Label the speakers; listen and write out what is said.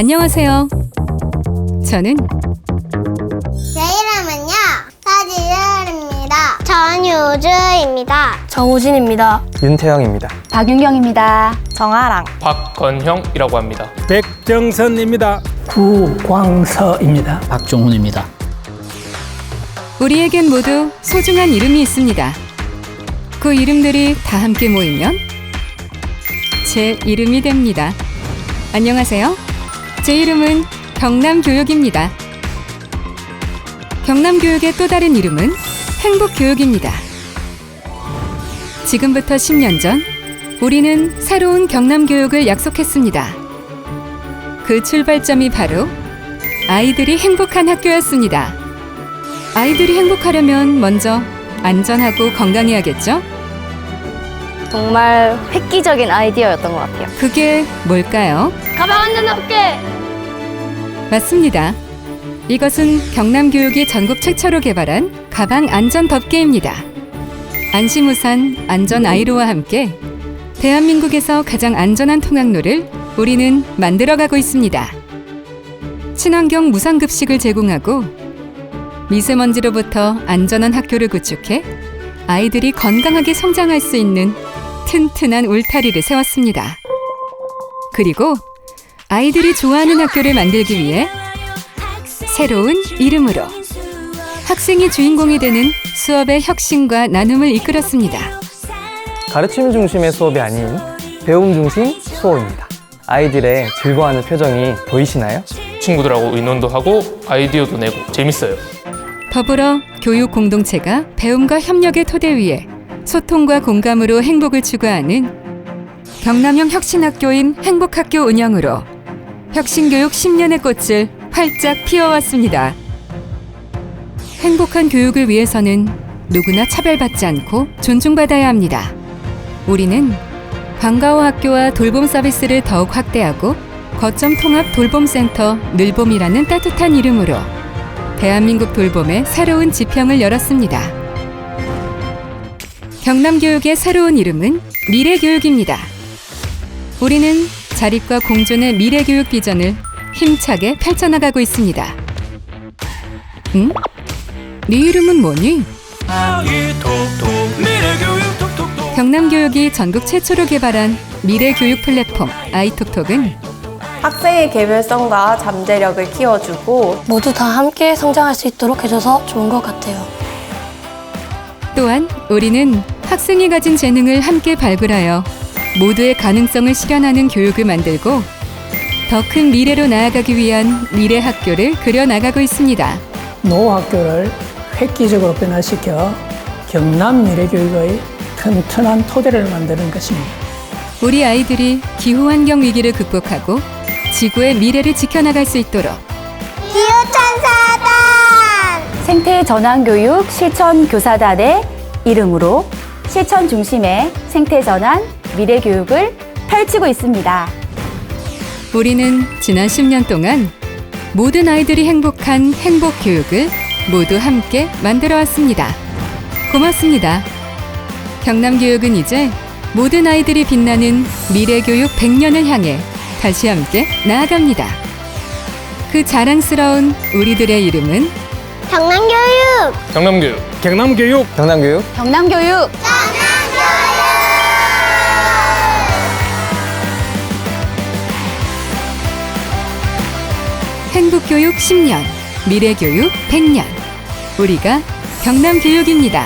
Speaker 1: 안녕하세요. 저는
Speaker 2: 제 이름은요 서지율입니다. 전유주입니다.
Speaker 3: 정우진입니다.
Speaker 4: 윤태영입니다.
Speaker 3: 박윤경입니다. 정아랑.
Speaker 5: 박건형이라고 합니다.
Speaker 6: 백정선입니다.
Speaker 7: 구광서입니다.
Speaker 8: 박종훈입니다.
Speaker 1: 우리에겐 모두 소중한 이름이 있습니다. 그 이름들이 다 함께 모이면 제 이름이 됩니다. 안녕하세요. 제 이름은 경남교육입니다. 경남교육의 또 다른 이름은 행복교육입니다. 지금부터 10년 전 우리는 새로운 경남교육을 약속했습니다. 그 출발점이 바로 아이들이 행복한 학교였습니다. 아이들이 행복하려면 먼저 안전하고 건강해야겠죠?
Speaker 3: 정말 획기적인 아이디어였던 것 같아요.
Speaker 1: 그게 뭘까요?
Speaker 3: 가방 안전 없게!
Speaker 1: 맞습니다. 이것은 경남교육이 전국 최초로 개발한 가방 안전 덮개입니다. 안심우산 안전 아이로와 함께 대한민국에서 가장 안전한 통학로를 우리는 만들어가고 있습니다. 친환경 무상급식을 제공하고 미세먼지로부터 안전한 학교를 구축해 아이들이 건강하게 성장할 수 있는 튼튼한 울타리를 세웠습니다. 그리고 아이들이 좋아하는 학교를 만들기 위해 새로운 이름으로 학생이 주인공이 되는 수업의 혁신과 나눔을 이끌었습니다.
Speaker 4: 가르침 중심의 수업이 아닌 배움 중심 수업입니다. 아이들의 즐거워하는 표정이 보이시나요?
Speaker 5: 친구들하고 의논도 하고 아이디어도 내고 재밌어요.
Speaker 1: 더불어 교육 공동체가 배움과 협력의 토대 위에 소통과 공감으로 행복을 추구하는 경남형 혁신학교인 행복학교 운영으로 혁신교육 10년의 꽃을 활짝 피워왔습니다. 행복한 교육을 위해서는 누구나 차별받지 않고 존중받아야 합니다. 우리는 방과후 학교와 돌봄 서비스를 더욱 확대하고 거점 통합 돌봄센터 늘봄이라는 따뜻한 이름으로 대한민국 돌봄의 새로운 지평을 열었습니다. 경남교육의 새로운 이름은 미래교육입니다. 우리는 자립과 공존의 미래교육 비전을 힘차게 펼쳐나가고 있습니다. 응? 네 이름은 뭐니? 경남교육이 전국 최초로 개발한 미래교육 플랫폼 아이톡톡은
Speaker 9: 학생의 개별성과 잠재력을 키워주고
Speaker 3: 모두 다 함께 성장할 수 있도록 해줘서 좋은 것 같아요.
Speaker 1: 또한 우리는 학생이 가진 재능을 함께 발굴하여 모두의 가능성을 실현하는 교육을 만들고 더 큰 미래로 나아가기 위한 미래 학교를 그려 나가고 있습니다.
Speaker 7: 노학교를 획기적으로 변화시켜 경남 미래교육의 튼튼한 토대를 만드는 것입니다.
Speaker 1: 우리 아이들이 기후 환경 위기를 극복하고 지구의 미래를 지켜나갈 수 있도록
Speaker 2: 기후천사단
Speaker 3: 생태 전환 교육 실천 교사단의 이름으로 실천 중심의 생태 전환 미래 교육을 펼치고 있습니다.
Speaker 1: 우리는 지난 10년 동안 모든 아이들이 행복한 행복 교육을 모두 함께 만들어 왔습니다. 고맙습니다. 경남교육은 이제 모든 아이들이 빛나는 미래교육 100년을 향해 다시 함께 나아갑니다. 그 자랑스러운 우리들의 이름은
Speaker 2: 경남교육.
Speaker 5: 경남교육.
Speaker 6: 경남교육.
Speaker 4: 경남교육.
Speaker 3: 경남교육.
Speaker 1: 행복교육 10년, 미래교육 100년. 우리가 경남교육입니다.